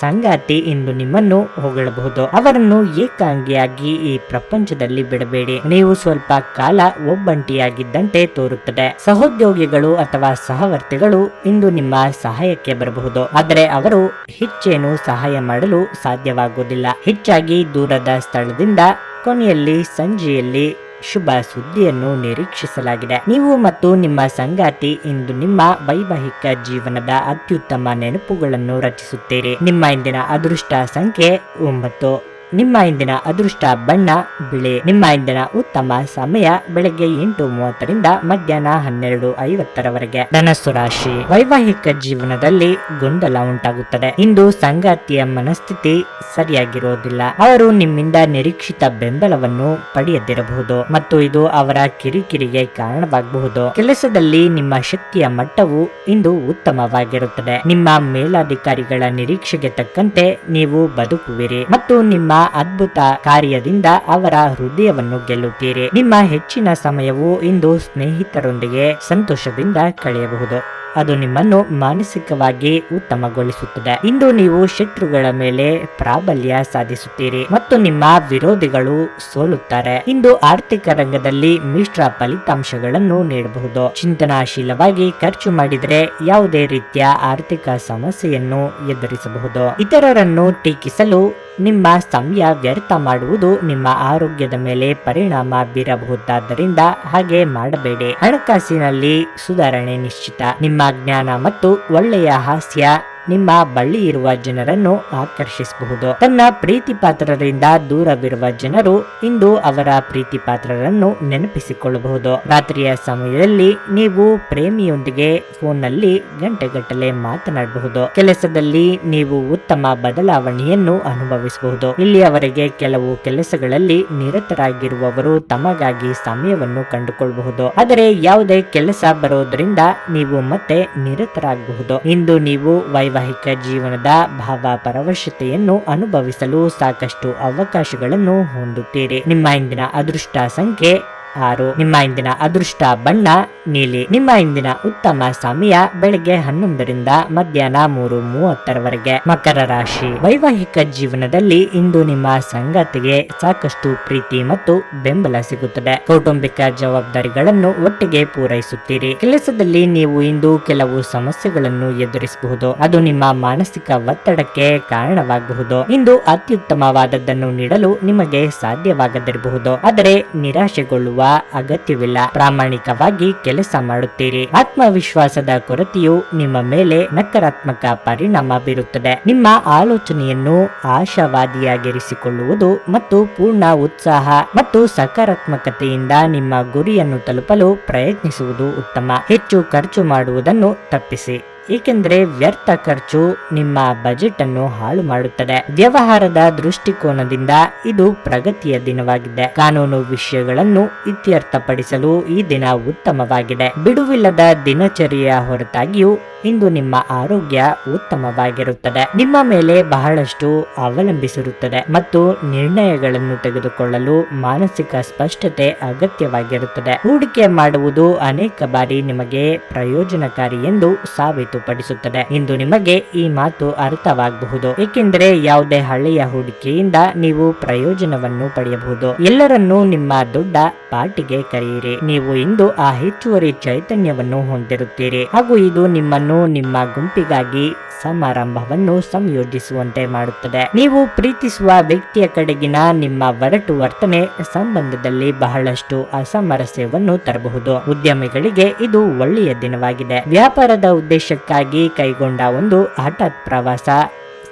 ಸಂಗಾತಿ ಇಂದು ನಿಮ್ಮನ್ನು ಹೊಗಳಬಹುದು. ಅವರನ್ನು ಏಕಾಂಗಿಯಾಗಿ ಈ ಪ್ರಪಂಚದಲ್ಲಿ ಬಿಡಬೇಡಿ. ನೀವು ಸ್ವಲ್ಪ ಕಾಲ ಒಬ್ಬಂಟಿಯಾಗಿದ್ದಂತೆ ತೋರುತ್ತದೆ. ಸಹೋದ್ಯೋಗಿಗಳು ಅಥವಾ ಸಹವರ್ತಿಗಳು ಇಂದು ನಿಮ್ಮ ಸಹಾಯಕ್ಕೆ ಬರಬಹುದು. ಆದರೆ ಅವರು ಹೆಚ್ಚೇನು ಸಹಾಯ ಮಾಡಲು ಸಾಧ್ಯವಾಗುವುದಿಲ್ಲ. ಹೆಚ್ಚಾಗಿ ದೂರದ ಸ್ಥಳದಿಂದ ಕೊನೆಯಲ್ಲಿ ಸಂಜೆಯಲ್ಲಿ ಶುಭ ಸುದ್ದಿಯನ್ನು ನಿರೀಕ್ಷಿಸಲಾಗಿದೆ. ನೀವು ಮತ್ತು ನಿಮ್ಮ ಸಂಗಾತಿ ಇಂದು ನಿಮ್ಮ ವೈವಾಹಿಕ ಜೀವನದ ಅತ್ಯುತ್ತಮ ನೆನಪುಗಳನ್ನು ರಚಿಸುತ್ತೀರಿ. ನಿಮ್ಮ ಇಂದಿನ ಅದೃಷ್ಟ ಸಂಖ್ಯೆ ಒಂಬತ್ತು. ನಿಮ್ಮ ಇಂದಿನ ಅದೃಷ್ಟ ಬಣ್ಣ, ಬಿಳಿ. ನಿಮ್ಮ ಇಂದಿನ ಉತ್ತಮ ಸಮಯ ಬೆಳಗ್ಗೆ ಎಂಟು ಮೂವತ್ತರಿಂದ ಮಧ್ಯಾಹ್ನ ಹನ್ನೆರಡು ಐವತ್ತರವರೆಗೆ. ಧನಸ್ಸು ರಾಶಿ. ವೈವಾಹಿಕ ಜೀವನದಲ್ಲಿ ಗೊಂದಲ ಉಂಟಾಗುತ್ತದೆ. ಇಂದು ಸಂಗಾತಿಯ ಮನಸ್ಥಿತಿ ಸರಿಯಾಗಿರುವುದಿಲ್ಲ ಅವರು ನಿಮ್ಮಿಂದ ನಿರೀಕ್ಷಿತ ಬೆಂಬಲವನ್ನು ಪಡೆಯದಿರಬಹುದು ಮತ್ತು ಇದು ಅವರ ಕಿರಿಕಿರಿಗೆ ಕಾರಣವಾಗಬಹುದು. ಕೆಲಸದಲ್ಲಿ ನಿಮ್ಮ ಶಕ್ತಿಯ ಮಟ್ಟವು ಇಂದು ಉತ್ತಮವಾಗಿರುತ್ತದೆ. ನಿಮ್ಮ ಮೇಲಾಧಿಕಾರಿಗಳ ನಿರೀಕ್ಷೆಗೆ ತಕ್ಕಂತೆ ನೀವು ಬದುಕುವಿರಿ ಮತ್ತು ನಿಮ್ಮ ಅದ್ಭುತ ಕಾರ್ಯದಿಂದ ಅವರ ಹೃದಯವನ್ನು ಗೆಲ್ಲುತ್ತೀರಿ. ನಿಮ್ಮ ಹೆಚ್ಚಿನ ಸಮಯವು ಇಂದು ಸ್ನೇಹಿತರೊಂದಿಗೆ ಸಂತೋಷದಿಂದ ಕಳೆಯಬಹುದು. ಅದು ನಿಮ್ಮನ್ನು ಮಾನಸಿಕವಾಗಿ ಉತ್ತಮಗೊಳಿಸುತ್ತದೆ. ಇಂದು ನೀವು ಶತ್ರುಗಳ ಮೇಲೆ ಪ್ರಾಬಲ್ಯ ಸಾಧಿಸುತ್ತೀರಿ ಮತ್ತು ನಿಮ್ಮ ವಿರೋಧಿಗಳು ಸೋಲುತ್ತಾರೆ. ಇಂದು ಆರ್ಥಿಕ ರಂಗದಲ್ಲಿ ಮಿಶ್ರ ಫಲಿತಾಂಶಗಳನ್ನು ನೀಡಬಹುದು. ಚಿಂತನಾಶೀಲವಾಗಿ ಖರ್ಚು ಮಾಡಿದರೆ ಯಾವುದೇ ರೀತಿಯ ಆರ್ಥಿಕ ಸಮಸ್ಯೆಯನ್ನು ಎದುರಿಸಬಹುದು. ಇತರರನ್ನು ಟೀಕಿಸಲು ನಿಮ್ಮ ಸಮಯ ವ್ಯರ್ಥ ಮಾಡುವುದು ನಿಮ್ಮ ಆರೋಗ್ಯದ ಮೇಲೆ ಪರಿಣಾಮ ಬೀರಬಹುದಾದ್ದರಿಂದ ಹಾಗೆ ಮಾಡಬೇಡಿ. ಹಣಕಾಸಿನಲ್ಲಿ ಸುಧಾರಣೆ ನಿಶ್ಚಿತ. ನಿಮ್ಮ ಜ್ಞಾನ ಮತ್ತು ಒಳ್ಳೆಯ ಹಾಸ್ಯ. ನಿಮ್ಮ ಬಳ್ಳಿ ಇರುವ ಜನರನ್ನು ಆಕರ್ಷಿಸಬಹುದು. ತನ್ನ ಪ್ರೀತಿ ಪಾತ್ರರಿಂದ ದೂರವಿರುವ ಜನರು ಇಂದು ಅವರ ಪ್ರೀತಿ ಪಾತ್ರರನ್ನು ನೆನಪಿಸಿಕೊಳ್ಳಬಹುದು. ರಾತ್ರಿಯ ಸಮಯದಲ್ಲಿ ನೀವು ಪ್ರೇಮಿಯೊಂದಿಗೆ ಫೋನ್ನಲ್ಲಿ ಗಂಟೆಗಟ್ಟಲೆ ಮಾತನಾಡಬಹುದು. ಕೆಲಸದಲ್ಲಿ ನೀವು ಉತ್ತಮ ಬದಲಾವಣೆಯನ್ನು ಅನುಭವಿಸಬಹುದು. ಇಲ್ಲಿಯವರೆಗೆ ಕೆಲವು ಕೆಲಸಗಳಲ್ಲಿ ನಿರತರಾಗಿರುವವರು ತಮಗಾಗಿ ಸಮಯವನ್ನು ಕಂಡುಕೊಳ್ಳಬಹುದು. ಆದರೆ ಯಾವುದೇ ಕೆಲಸ ಬರೋದ್ರಿಂದ ನೀವು ಮತ್ತೆ ನಿರತರಾಗಬಹುದು. ಇಂದು ನೀವು ವೈವಾಹಿಕ ಜೀವನದ ಭಾವಪರವಶತೆಯನ್ನು ಅನುಭವಿಸಲು ಸಾಕಷ್ಟು ಅವಕಾಶಗಳನ್ನು ಹೊಂದುತ್ತೀರಿ. ನಿಮ್ಮ ಇಂದಿನ ಅದೃಷ್ಟ ಸಂಖ್ಯೆ ಆರು. ನಿಮ್ಮ ಇಂದಿನ ಅದೃಷ್ಟ ಬಣ್ಣ, ನೀಲಿ. ನಿಮ್ಮ ಇಂದಿನ ಉತ್ತಮ ಸಮಯ ಬೆಳಿಗ್ಗೆ ಹನ್ನೊಂದರಿಂದ ಮಧ್ಯಾಹ್ನ ಮೂರು ಮೂವತ್ತರವರೆಗೆ. ಮಕರ ರಾಶಿ. ವೈವಾಹಿಕ ಜೀವನದಲ್ಲಿ ಇಂದು ನಿಮ್ಮ ಸಂಗಾತಿಗೆ ಸಾಕಷ್ಟು ಪ್ರೀತಿ ಮತ್ತು ಬೆಂಬಲ ಸಿಗುತ್ತದೆ. ಕೌಟುಂಬಿಕ ಜವಾಬ್ದಾರಿಗಳನ್ನು ಒಟ್ಟಿಗೆ ಪೂರೈಸುತ್ತೀರಿ. ಕೆಲಸದಲ್ಲಿ ನೀವು ಇಂದು ಕೆಲವು ಸಮಸ್ಯೆಗಳನ್ನು ಎದುರಿಸಬಹುದು. ಅದು ನಿಮ್ಮ ಮಾನಸಿಕ ಒತ್ತಡಕ್ಕೆ ಕಾರಣವಾಗಬಹುದು. ಇಂದು ಅತ್ಯುತ್ತಮವಾದದ್ದನ್ನು ನೀಡಲು ನಿಮಗೆ ಸಾಧ್ಯವಾಗದಿರಬಹುದು. ಆದರೆ ನಿರಾಶೆಗೊಳ್ಳುವ ಅಗತ್ಯವಿಲ್ಲ. ಪ್ರಾಮಾಣಿಕವಾಗಿ ಕೆಲಸ ಮಾಡುತ್ತೀರಿ. ಆತ್ಮವಿಶ್ವಾಸದ ಕೊರತೆಯು ನಿಮ್ಮ ಮೇಲೆ ನಕಾರಾತ್ಮಕ ಪರಿಣಾಮ ಬೀರುತ್ತದೆ. ನಿಮ್ಮ ಆಲೋಚನೆಯನ್ನು ಆಶಾವಾದಿಯಾಗಿರಿಸಿಕೊಳ್ಳುವುದು ಮತ್ತು ಪೂರ್ಣ ಉತ್ಸಾಹ ಮತ್ತು ಸಕಾರಾತ್ಮಕತೆಯಿಂದ ನಿಮ್ಮ ಗುರಿಯನ್ನು ತಲುಪಲು ಪ್ರಯತ್ನಿಸುವುದು ಉತ್ತಮ. ಹೆಚ್ಚು ಖರ್ಚು ಮಾಡುವುದನ್ನು ತಪ್ಪಿಸಿ. ಏಕೆಂದರೆ ವ್ಯರ್ಥ ಖರ್ಚು ನಿಮ್ಮ ಬಜೆಟ್ ಅನ್ನು ಹಾಳು ಮಾಡುತ್ತದೆ. ವ್ಯವಹಾರದ ದೃಷ್ಟಿಕೋನದಿಂದ ಇದು ಪ್ರಗತಿಯ ದಿನವಾಗಿದೆ. ಕಾನೂನು ವಿಷಯಗಳನ್ನು ಇತ್ಯರ್ಥಪಡಿಸಲು ಈ ದಿನ ಉತ್ತಮವಾಗಿದೆ. ಬಿಡುವಿಲ್ಲದ ದಿನಚರಿಯ ಹೊರತಾಗಿಯೂ ಇಂದು ನಿಮ್ಮ ಆರೋಗ್ಯ ಉತ್ತಮವಾಗಿರುತ್ತದೆ. ನಿಮ್ಮ ಮೇಲೆ ಬಹಳಷ್ಟು ಅವಲಂಬಿಸಿರುತ್ತದೆ ಮತ್ತು ನಿರ್ಣಯಗಳನ್ನು ತೆಗೆದುಕೊಳ್ಳಲು ಮಾನಸಿಕ ಸ್ಪಷ್ಟತೆ ಅಗತ್ಯವಾಗಿರುತ್ತದೆ. ಹೂಡಿಕೆ ಮಾಡುವುದು ಅನೇಕ ಬಾರಿ ನಿಮಗೆ ಪ್ರಯೋಜನಕಾರಿ ಎಂದು ಸಾಬೀತುಪಡಿಸುತ್ತದೆ. ಇಂದು ನಿಮಗೆ ಈ ಮಾತು ಅರ್ಥವಾಗಬಹುದು. ಏಕೆಂದರೆ ಯಾವುದೇ ಹಳೆಯ ಹೂಡಿಕೆಯಿಂದ ನೀವು ಪ್ರಯೋಜನವನ್ನು ಪಡೆಯಬಹುದು. ಎಲ್ಲರನ್ನೂ ನಿಮ್ಮ ದೊಡ್ಡ ಪಾರ್ಟಿಗೆ ಕರೆಯಿರಿ. ನೀವು ಇಂದು ಆ ಹೆಚ್ಚುವರಿ ಚೈತನ್ಯವನ್ನು ಹೊಂದಿರುತ್ತೀರಿ. ಹಾಗೂ ಇದು ನಿಮ್ಮನ್ನು ನಿಮ್ಮ ಗುಂಪಿಗಾಗಿ ಸಮಾರಂಭವನ್ನು ಸಂಯೋಜಿಸುವಂತೆ ಮಾಡುತ್ತದೆ. ನೀವು ಪ್ರೀತಿಸುವ ವ್ಯಕ್ತಿಯ ಕಡೆಗಿನ ನಿಮ್ಮ ಒರಟು ವರ್ತನೆ ಸಂಬಂಧದಲ್ಲಿ ಬಹಳಷ್ಟು ಅಸಾಮರಸ್ಯವನ್ನು ತರಬಹುದು. ಉದ್ಯಮಿಗಳಿಗೆ ಇದು ಒಳ್ಳೆಯ ದಿನವಾಗಿದೆ. ವ್ಯಾಪಾರದ ಉದ್ದೇಶಕ್ಕಾಗಿ ಕೈಗೊಂಡ ಒಂದು ಹಠಾತ್ ಪ್ರವಾಸ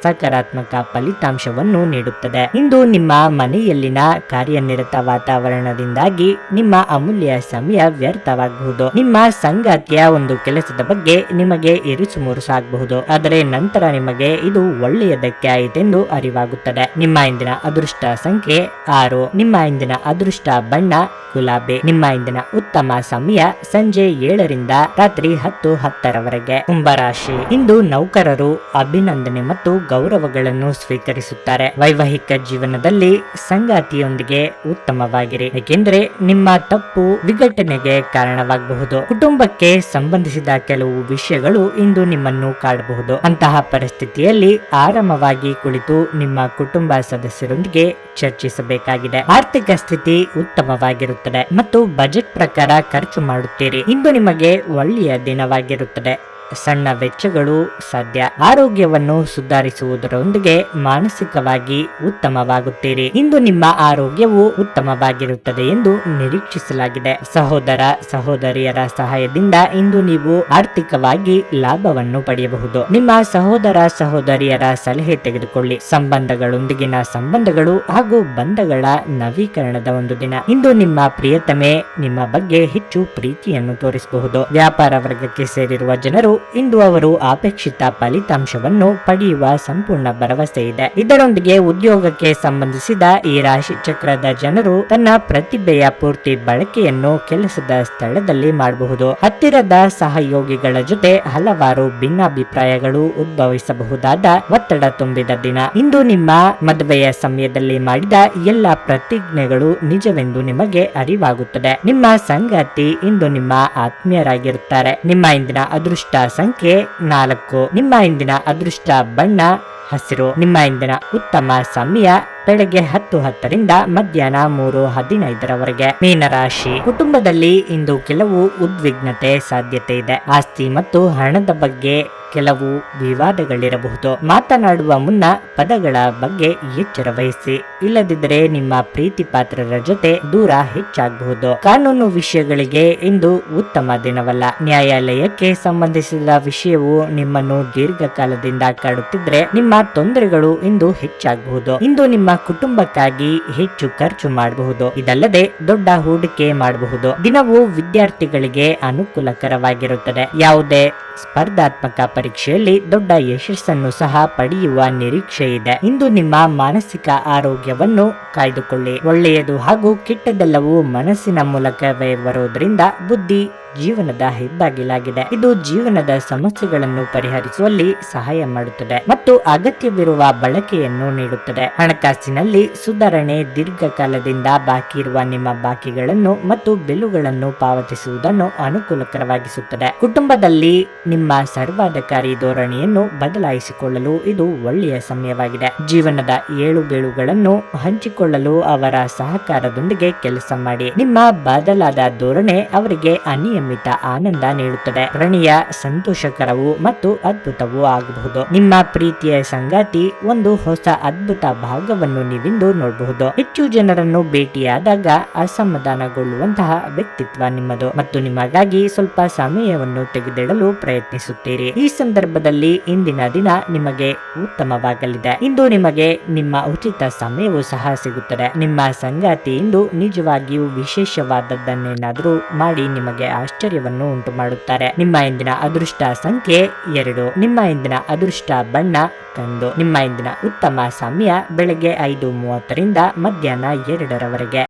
ಸಕಾರಾತ್ಮಕ ಫಲಿತಾಂಶವನ್ನು ನೀಡುತ್ತದೆ. ಇಂದು ನಿಮ್ಮ ಮನೆಯಲ್ಲಿನ ಕಾರ್ಯನಿರತ ವಾತಾವರಣದಿಂದಾಗಿ ನಿಮ್ಮ ಅಮೂಲ್ಯ ಸಮಯ ವ್ಯರ್ಥವಾಗಬಹುದು. ನಿಮ್ಮ ಸಂಗಾತಿಯ ಒಂದು ಕೆಲಸದ ಬಗ್ಗೆ ನಿಮಗೆ ಇರಿಸು ಮುರುಸಾಗಬಹುದು ಆದರೆ ನಂತರ ನಿಮಗೆ ಇದು ಒಳ್ಳೆಯದಕ್ಕೆ ಆಯಿತೆಂದು ಅರಿವಾಗುತ್ತದೆ. ನಿಮ್ಮ ಇಂದಿನ ಅದೃಷ್ಟ ಸಂಖ್ಯೆ ಆರು. ನಿಮ್ಮ ಇಂದಿನ ಅದೃಷ್ಟ ಬಣ್ಣ ಗುಲಾಬಿ. ನಿಮ್ಮ ಇಂದಿನ ಉತ್ತಮ ಸಮಯ ಸಂಜೆ ಏಳರಿಂದ ರಾತ್ರಿ ಹತ್ತು ಹತ್ತರವರೆಗೆ. ಕುಂಭರಾಶಿ ಇಂದು ನೌಕರರು ಅಭಿನಂದನೆ ಮತ್ತು ಗೌರವಗಳನ್ನು ಸ್ವೀಕರಿಸುತ್ತಾರೆ. ವೈವಾಹಿಕ ಜೀವನದಲ್ಲಿ ಸಂಗಾತಿಯೊಂದಿಗೆ ಉತ್ತಮವಾಗಿರಿ. ಏಕೆಂದರೆ ನಿಮ್ಮ ತಪ್ಪು ವಿಘಟನೆಗೆ ಕಾರಣವಾಗಬಹುದು. ಕುಟುಂಬಕ್ಕೆ ಸಂಬಂಧಿಸಿದ ಕೆಲವು ವಿಷಯಗಳು ಇಂದು ನಿಮ್ಮನ್ನು ಕಾಡಬಹುದು. ಅಂತಹ ಪರಿಸ್ಥಿತಿಯಲ್ಲಿ ಆರಾಮವಾಗಿ ಕುಳಿತು ನಿಮ್ಮ ಕುಟುಂಬ ಸದಸ್ಯರೊಂದಿಗೆ ಚರ್ಚಿಸಬೇಕಾಗಿದೆ. ಆರ್ಥಿಕ ಸ್ಥಿತಿ ಉತ್ತಮವಾಗಿರುತ್ತದೆ ಮತ್ತು ಬಜೆಟ್ ಪ್ರಕಾರ ಖರ್ಚು ಮಾಡುತ್ತೀರಿ. ಇಂದು ನಿಮಗೆ ಒಳ್ಳೆಯ ದಿನವಾಗಿರುತ್ತದೆ. ಸಣ್ಣ ವೆಚ್ಚಗಳು ಸಾಧ್ಯ. ಆರೋಗ್ಯವನ್ನು ಸುಧಾರಿಸುವುದರೊಂದಿಗೆ ಮಾನಸಿಕವಾಗಿ ಉತ್ತಮವಾಗುತ್ತೀರಿ. ಇಂದು ನಿಮ್ಮ ಆರೋಗ್ಯವು ಉತ್ತಮವಾಗಿರುತ್ತದೆ ಎಂದು ನಿರೀಕ್ಷಿಸಲಾಗಿದೆ. ಸಹೋದರ, ಸಹೋದರಿಯರ ಸಹಾಯದಿಂದ ಇಂದು ನೀವು ಆರ್ಥಿಕವಾಗಿ ಲಾಭವನ್ನು ಪಡೆಯಬಹುದು. ನಿಮ್ಮ ಸಹೋದರ, ಸಹೋದರಿಯರ ಸಲಹೆ ತೆಗೆದುಕೊಳ್ಳಿ. ಸಂಬಂಧಗಳೊಂದಿಗಿನ ಸಂಬಂಧಗಳು ಹಾಗೂ ಬಂಧಗಳ ನವೀಕರಣದ ಒಂದು ದಿನ. ಇಂದು ನಿಮ್ಮ ಪ್ರಿಯತಮೆ ನಿಮ್ಮ ಬಗ್ಗೆ ಹೆಚ್ಚು ಪ್ರೀತಿಯನ್ನು ತೋರಿಸಬಹುದು. ವ್ಯಾಪಾರ ವರ್ಗಕ್ಕೆ ಸೇರಿರುವ ಜನರು ಇಂದು ಅವರು ಅಪೇಕ್ಷಿತ ಫಲಿತಾಂಶವನ್ನು ಪಡೆಯುವ ಸಂಪೂರ್ಣ ಭರವಸೆ ಇದೆ. ಇದರೊಂದಿಗೆ ಉದ್ಯೋಗಕ್ಕೆ ಸಂಬಂಧಿಸಿದ ಈ ರಾಶಿ ಚಕ್ರದ ಜನರು ತನ್ನ ಪ್ರತಿಭೆಯ ಪೂರ್ತಿ ಬಳಕೆಯನ್ನು ಕೆಲಸದ ಸ್ಥಳದಲ್ಲಿ ಮಾಡಬಹುದು. ಹತ್ತಿರದ ಸಹಯೋಗಿಗಳ ಜೊತೆ ಹಲವಾರು ಭಿನ್ನಾಭಿಪ್ರಾಯಗಳು ಉದ್ಭವಿಸಬಹುದಾದ ಒತ್ತಡ ತುಂಬಿದ ದಿನ. ಇಂದು ನಿಮ್ಮ ಮದುವೆಯ ಸಮಯದಲ್ಲಿ ಮಾಡಿದ ಎಲ್ಲ ಪ್ರತಿಜ್ಞೆಗಳು ನಿಜವೆಂದು ನಿಮಗೆ ಅರಿವಾಗುತ್ತದೆ. ನಿಮ್ಮ ಸಂಗಾತಿ ಇಂದು ನಿಮ್ಮ ಆತ್ಮೀಯರಾಗಿರುತ್ತಾರೆ. ನಿಮ್ಮ ಇಂದಿನ ಅದೃಷ್ಟ ಸಂಖ್ಯೆ ನಾಲ್ಕು. ನಿಮ್ಮ ಇಂದಿನ ಅದೃಷ್ಟ ಬಣ್ಣ ಹಸಿರು. ನಿಮ್ಮ ಇಂದಿನ ಉತ್ತಮ ಸಮಯ ಬೆಳಗ್ಗೆ ಹತ್ತು ಹತ್ತರಿಂದ ಮಧ್ಯಾಹ್ನ ಮೂರು ಹದಿನೈದರವರೆಗೆ. ಮೀನರಾಶಿ. ಕುಟುಂಬದಲ್ಲಿ ಇಂದು ಕೆಲವು ಉದ್ವಿಗ್ನತೆ ಸಾಧ್ಯತೆ ಇದೆ. ಆಸ್ತಿ ಮತ್ತು ಹಣದ ಬಗ್ಗೆ ಕೆಲವು ವಿವಾದಗಳಿರಬಹುದು. ಮಾತನಾಡುವ ಮುನ್ನ ಪದಗಳ ಬಗ್ಗೆ ಎಚ್ಚರ ವಹಿಸಿ. ಇಲ್ಲದಿದ್ದರೆ ನಿಮ್ಮ ಪ್ರೀತಿ ಪಾತ್ರರ ಜೊತೆ ದೂರ ಹೆಚ್ಚಾಗಬಹುದು. ಕಾನೂನು ವಿಷಯಗಳಿಗೆ ಇಂದು ಉತ್ತಮ ದಿನವಲ್ಲ. ನ್ಯಾಯಾಲಯಕ್ಕೆ ಸಂಬಂಧಿಸಿದ ವಿಷಯವು ನಿಮ್ಮನ್ನು ದೀರ್ಘಕಾಲದಿಂದ ಕಾಡುತ್ತಿದ್ರೆ ನಿಮ್ಮ ತೊಂದರೆಗಳು ಇಂದು ಹೆಚ್ಚಾಗಬಹುದು. ಇಂದು ನಿಮ್ಮ ಕುಟುಂಬಕ್ಕಾಗಿ ಹೆಚ್ಚು ಖರ್ಚು ಮಾಡಬಹುದು. ಇದಲ್ಲದೆ ದೊಡ್ಡ ಹೂಡಿಕೆ ಮಾಡಬಹುದು. ದಿನವು ವಿದ್ಯಾರ್ಥಿಗಳಿಗೆ ಅನುಕೂಲಕರವಾಗಿರುತ್ತದೆ. ಯಾವುದೇ ಸ್ಪರ್ಧಾತ್ಮಕ ಪರೀಕ್ಷೆಯಲ್ಲಿ ದೊಡ್ಡ ಯಶಸ್ಸನ್ನು ಸಹ ಪಡೆಯುವ ನಿರೀಕ್ಷೆ ಇದೆ. ಇಂದು ನಿಮ್ಮ ಮಾನಸಿಕ ಆರೋಗ್ಯವನ್ನು ಕಾಯ್ದುಕೊಳ್ಳಿ. ಒಳ್ಳೆಯದು ಹಾಗೂ ಕೆಟ್ಟದೆಲ್ಲವೂ ಮನಸ್ಸಿನ ಮೂಲಕವೇ ಬರುವುದರಿಂದ ಬುದ್ಧಿ ಜೀವನದ ಹೆಬ್ಬಾಗಿಲಾಗಿದೆ. ಇದು ಜೀವನದ ಸಮಸ್ಯೆಗಳನ್ನು ಪರಿಹರಿಸುವಲ್ಲಿ ಸಹಾಯ ಮಾಡುತ್ತದೆ ಮತ್ತು ಅಗತ್ಯವಿರುವ ಬಳಕೆಯನ್ನು ನೀಡುತ್ತದೆ. ಹಣಕಾಸಿನಲ್ಲಿ ಸುಧಾರಣೆ ದೀರ್ಘಕಾಲದಿಂದ ಬಾಕಿ ಇರುವ ನಿಮ್ಮ ಬಾಕಿಗಳನ್ನು ಮತ್ತು ಬಿಲ್ಲುಗಳನ್ನು ಪಾವತಿಸುವುದನ್ನು ಅನುಕೂಲಕರವಾಗಿಸುತ್ತದೆ. ಕುಟುಂಬದಲ್ಲಿ ನಿಮ್ಮ ಸರ್ವಾಧಿಕಾರಿ ಧೋರಣೆಯನ್ನು ಬದಲಾಯಿಸಿಕೊಳ್ಳಲು ಇದು ಒಳ್ಳೆಯ ಸಮಯವಾಗಿದೆ. ಜೀವನದ ಏಳು ಬೀಳುಗಳನ್ನು ಹಂಚಿಕೊಳ್ಳಲು ಅವರ ಸಹಕಾರದೊಂದಿಗೆ ಕೆಲಸ ಮಾಡಿ. ನಿಮ್ಮ ಬದಲಾದ ಧೋರಣೆ ಅವರಿಗೆ ಅನಿಯಮಿತ ಆನಂದ ನೀಡುತ್ತದೆ. ಪ್ರಣಯ, ಸಂತೋಷಕರವೂ ಮತ್ತು ಅದ್ಭುತವೂ ಆಗಬಹುದು. ನಿಮ್ಮ ಪ್ರೀತಿಯ ಸಂಗಾತಿ ಒಂದು ಹೊಸ ಅದ್ಭುತ ಭಾಗವನ್ನು ನೀವಿಂದು ನೋಡಬಹುದು. ಹೆಚ್ಚು ಜನರನ್ನು ಭೇಟಿಯಾದಾಗ ಅಸಮಾಧಾನಗೊಳ್ಳುವಂತಹ ವ್ಯಕ್ತಿತ್ವ ನಿಮ್ಮದು ಮತ್ತು ನಿಮಗಾಗಿ ಸ್ವಲ್ಪ ಸಮಯವನ್ನು ತೆಗೆದಿಡಲು ಪ್ರಯತ್ನಿಸುತ್ತೀರಿ. ಈ ಸಂದರ್ಭದಲ್ಲಿ ಇಂದಿನ ದಿನ ನಿಮಗೆ ಉತ್ತಮವಾಗಲಿದೆ. ಇಂದು ನಿಮಗೆ ನಿಮ್ಮ ಉಚಿತ ಸಮಯವೂ ಸಹ ಸಿಗುತ್ತದೆ. ನಿಮ್ಮ ಸಂಗಾತಿ ಇಂದು ನಿಜವಾಗಿಯೂ ವಿಶೇಷವಾದದ್ದನ್ನೇನಾದರೂ ಮಾಡಿ ನಿಮಗೆ ಆಶ್ಚರ್ಯವನ್ನು ಉಂಟು ಮಾಡುತ್ತಾರೆ ನಿಮ್ಮ ಇಂದಿನ ಅದೃಷ್ಟ ಸಂಖ್ಯೆ ಎರಡು. ನಿಮ್ಮ ಇಂದಿನ ಅದೃಷ್ಟ ಬಣ್ಣ ಕಂದು ನಿಮ್ಮ ಇಂದಿನ ಉತ್ತಮ ಸಮಯ ಬೆಳಗ್ಗೆ ಐದು ಮೂವತ್ತರಿಂದ ಮಧ್ಯಾಹ್ನ ಎರಡರವರೆಗೆ.